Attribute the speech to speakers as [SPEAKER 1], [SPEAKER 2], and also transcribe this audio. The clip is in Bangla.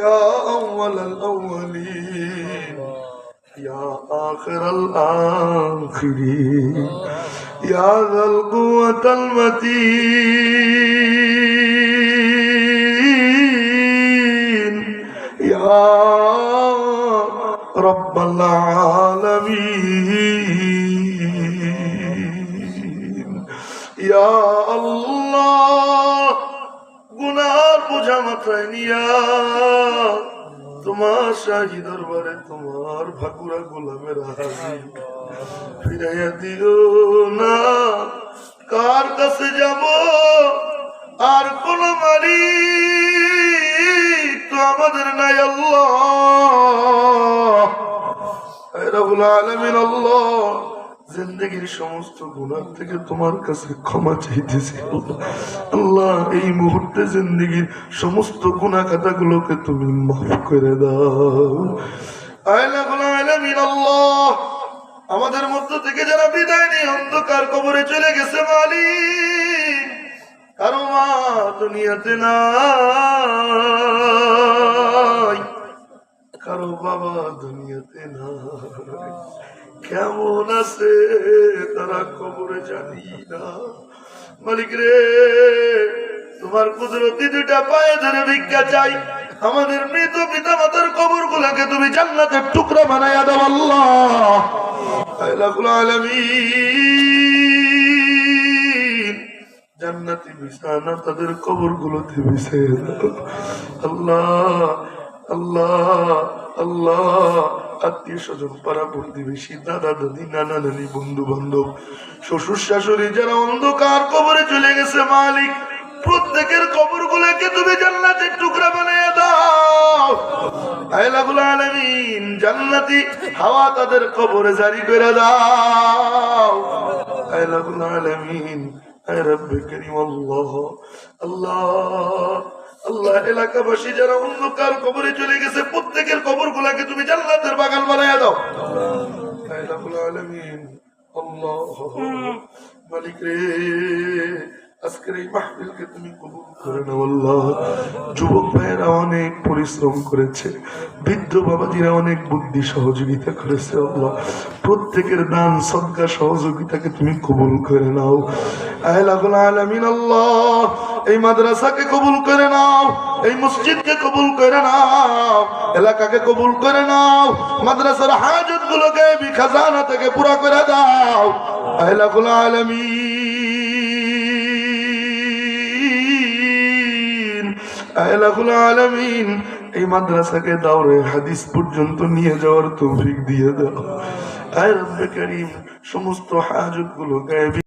[SPEAKER 1] يا أول الأولين يا آخر الآخرين يا ذا القوة المتين يا رب العالمين يا الله গুনার বোঝা মাথায় নিয়া তোমার শাহী দরবারে তোমার ভাকুরা গোলামের হাজির ফিরাইয়া দিও না। কার কাছে যাব? আর কোন মারি তো আমাদের নাই আল্লাহ। রবুল আলমিন আল্লাহ জিন্দগির সমস্ত গুণার থেকে তোমার কাছে ক্ষমা চাইতেছি আল্লাহ। এই মুহূর্তে জিন্দগির সমস্ত গুণা গুলোকে তুমি মাফ করে দাও। আমাদের মধ্য থেকে যারা বিদায় নিয়ে অন্ধকার কবরে চলে গেছে মালিক, কারও মা দুনিয়াতে নাই, কারও বাবা দুনিয়াতে নাই। কেমন আছে তারা কবরে জানি না। মালিক রে, তোমার কুদরতি দুটা পায়ে ধরে ভিক্ষা চাই। আমাদের মৃত পিতা মাতার কবর গুলাকে তুমি জান্নাতের টুকরা বানাইয়া দাও আল্লাহ। জান্নাতি বিছানা তাদের কবর গুলোতে দাও। আল্লাহ আল্লাহ আল্লাহ। আত্মীয় স্বজন, পাড়া প্রতিবেশী, দাদা, দাদি, নানা, নানি, বন্ধু বান্ধব, শ্বশুর, শাশুড়ি, যারা অন্ধকার কবরে চলে গেছে, মালিক, প্রত্যেকের কবর গুলোকে তুমি জান্নাতের টুকরা বানিয়ে দাও। জান্নাতি হাওয়া তাদের কবরে জারি করে দাও। আল্লাহ আল্লাহ আল্লাহ, এলাকাবাসী যারা অন্ধকার কবরে চলে গেছে, প্রত্যেকের কবর গুলাকে আল্লাহ মালিক রে তুমি কবুল করে নাও প্রত্যেকের দান সহযোগিতাকে তুমি কবুল করে নাও। আল্লাহ, এই মাদ্রাসাকে কবুল করে নাও, এই মসজিদকে কবুল করে নাও, এলাকাকে কবুল করে নাও, মাদ্রাসার হাজত গুলোকে খাজানা থেকে পুরা করে দাও। আহলাকুল আলামিন। আহলাকুল আলামিন, এই মাদ্রাসাকে দাওরে হাদিস পর্যন্ত নিয়ে যাওয়ার তৌফিক দিয়ে দাও। আয় রব্বে করিম, সমস্ত হাজতগুলো গায়েবী